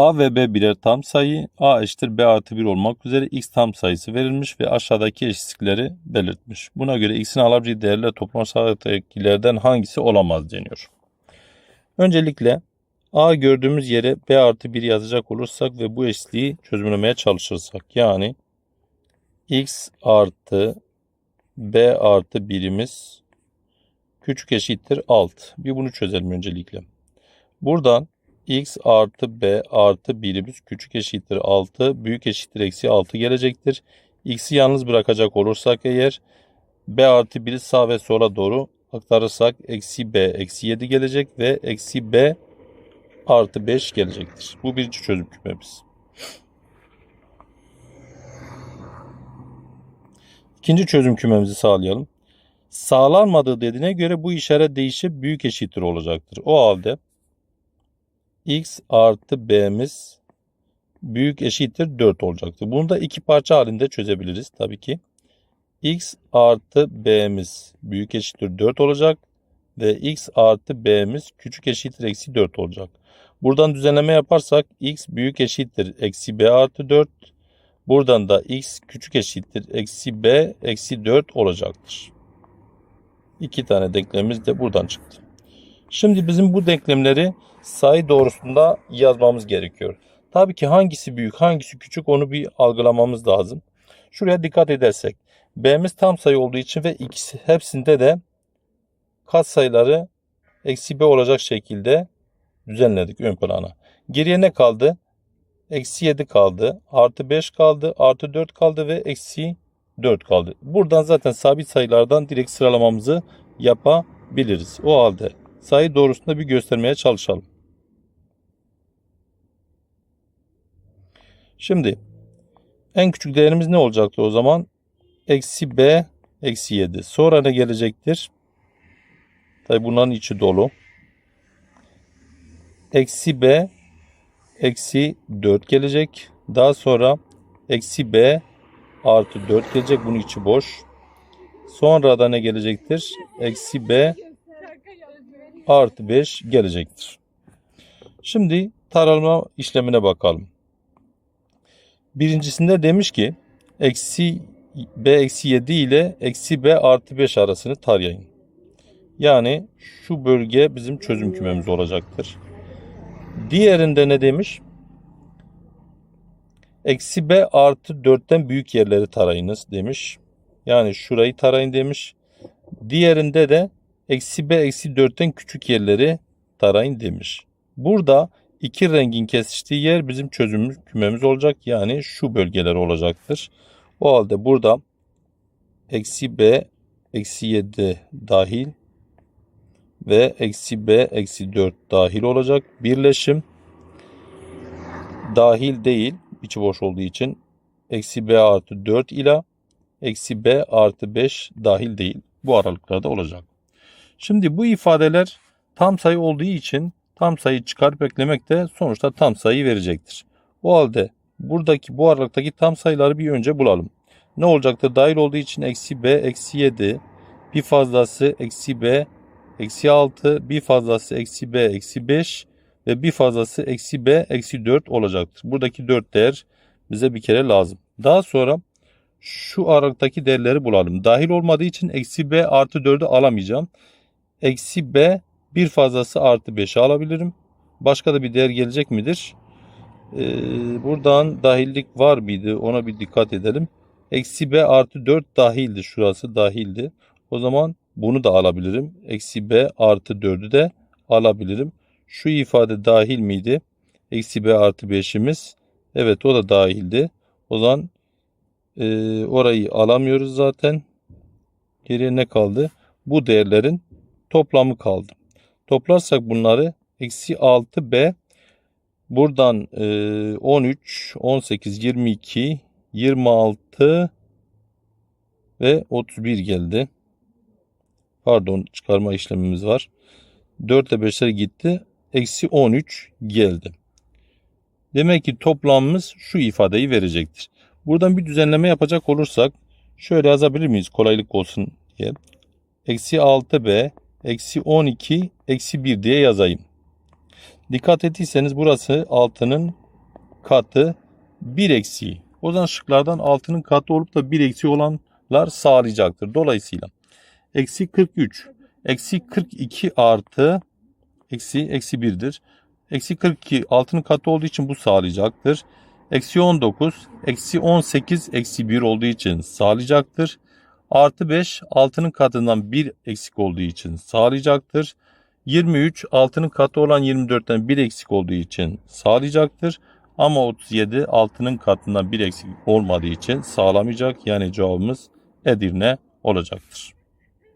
A ve B birer tam sayı, A eşittir B artı 1 olmak üzere x tam sayısı verilmiş ve aşağıdaki eşitlikleri belirtmiş. Buna göre x'in alabileceği değerler toplamdakilerden hangisi olamaz deniyor. Öncelikle A gördüğümüz yere B artı 1 yazacak olursak ve bu eşitliği çözümlemeye çalışırsak yani x artı B artı birimiz küçük eşittir alt. Bir bunu çözelim öncelikle. Buradan x artı b artı birimiz küçük eşittir 6 büyük eşittir eksi 6 gelecektir. x'i yalnız bırakacak olursak eğer b artı 1'i sağ ve sola doğru aktarırsak eksi b eksi 7 gelecek ve eksi b artı 5 gelecektir. Bu birinci çözüm kümemiz. İkinci çözüm kümemizi sağlayalım. Sağlanmadığı dediğine göre bu işaret değişip büyük eşittir olacaktır. O halde x artı b'miz büyük eşittir 4 olacaktır. Bunu da iki parça halinde çözebiliriz tabii ki. x artı b'miz büyük eşittir 4 olacak ve x artı b'miz küçük eşittir eksi 4 olacak. Buradan düzenleme yaparsak x büyük eşittir eksi b artı 4. Buradan da x küçük eşittir eksi b eksi 4 olacaktır. İki tane denklemimiz de buradan çıktı. Şimdi bizim bu denklemleri sayı doğrusunda yazmamız gerekiyor. Tabii ki hangisi büyük hangisi küçük onu bir algılamamız lazım. Şuraya dikkat edersek b'miz tam sayı olduğu için ve ikisi hepsinde de katsayıları eksi b olacak şekilde düzenledik ön plana. Geriye ne kaldı? Eksi 7 kaldı. Artı 5 kaldı. Artı 4 kaldı ve eksi 4 kaldı. Buradan zaten sabit sayılardan direkt sıralamamızı yapabiliriz. O halde sayı doğrusunda bir göstermeye çalışalım. Şimdi en küçük değerimiz ne olacaktı o zaman? Eksi b eksi 7. Sonra ne gelecektir? Tabi bunların içi dolu. Eksi b eksi 4 gelecek. Daha sonra eksi b artı 4 gelecek. Bunun içi boş. Sonra da ne gelecektir? Eksi b artı 5 gelecektir. Şimdi taralama işlemine bakalım. Birincisinde demiş ki eksi b eksi 7 ile eksi b artı 5 arasını tarayın. Yani şu bölge bizim çözüm kümemiz olacaktır. Diğerinde ne demiş? Eksi b artı 4'ten büyük yerleri tarayınız demiş. Yani şurayı tarayın demiş. Diğerinde de eksi b eksi 4'ten küçük yerleri tarayın demiş. Burada iki rengin kesiştiği yer bizim çözüm kümemiz olacak. Yani şu bölgeler olacaktır. O halde burada eksi b eksi 7 dahil ve eksi b eksi 4 dahil olacak. Birleşim dahil değil içi boş olduğu için eksi b artı 4 ile eksi b artı 5 dahil değil. Bu aralıklarda olacak. Şimdi bu ifadeler tam sayı olduğu için tam sayı çıkarıp eklemek de sonuçta tam sayı verecektir. O halde buradaki bu aralıktaki tam sayıları bir önce bulalım. Ne olacaktır? Dahil olduğu için eksi b eksi 7 bir fazlası eksi b eksi 6 bir fazlası eksi b eksi 5 ve bir fazlası eksi b eksi 4 olacaktır. Buradaki 4 değer bize bir kere lazım. Daha sonra şu aralıktaki değerleri bulalım. Dahil olmadığı için eksi b artı 4'ü alamayacağım. Eksi b bir fazlası artı 5'i alabilirim. Başka da bir değer gelecek midir? Ee, buradan dahillik var mıydı? Ona bir dikkat edelim. Eksi b artı 4 dahildi. Şurası dahildi. O zaman bunu da alabilirim. Eksi b artı 4'ü de alabilirim. Şu ifade dahil miydi? Eksi b artı 5'imiz. Evet o da dahildi. O zaman e, orayı alamıyoruz zaten. Geriye ne kaldı? Bu değerlerin toplamı kaldı. Toplarsak bunları eksi 6b buradan e, 13, 18, 22, 26 ve 31 geldi. Pardon çıkarma işlemimiz var. 4 ile 5'ler gitti. Eksi 13 geldi. Demek ki toplamımız şu ifadeyi verecektir. Buradan bir düzenleme yapacak olursak şöyle yazabilir miyiz kolaylık olsun diye. Eksi 6b eksi 12 eksi 1 diye yazayım. Dikkat ettiyseniz burası 6'nın katı 1 eksiği. O zaman şıklardan 6'nın katı olup da 1 eksiği olanlar sağlayacaktır. Dolayısıyla eksi 43 eksi 42 artı eksi eksi 1'dir. Eksi 42 6'nın katı olduğu için bu sağlayacaktır. Eksi 19 eksi 18 eksi 1 olduğu için sağlayacaktır. Artı 5 6'nın katından 1 eksik olduğu için sağlayacaktır. 23 6'nın katı olan 24'ten 1 eksik olduğu için sağlayacaktır. Ama 37 6'nın katından 1 eksik olmadığı için sağlamayacak. Yani cevabımız Edirne olacaktır.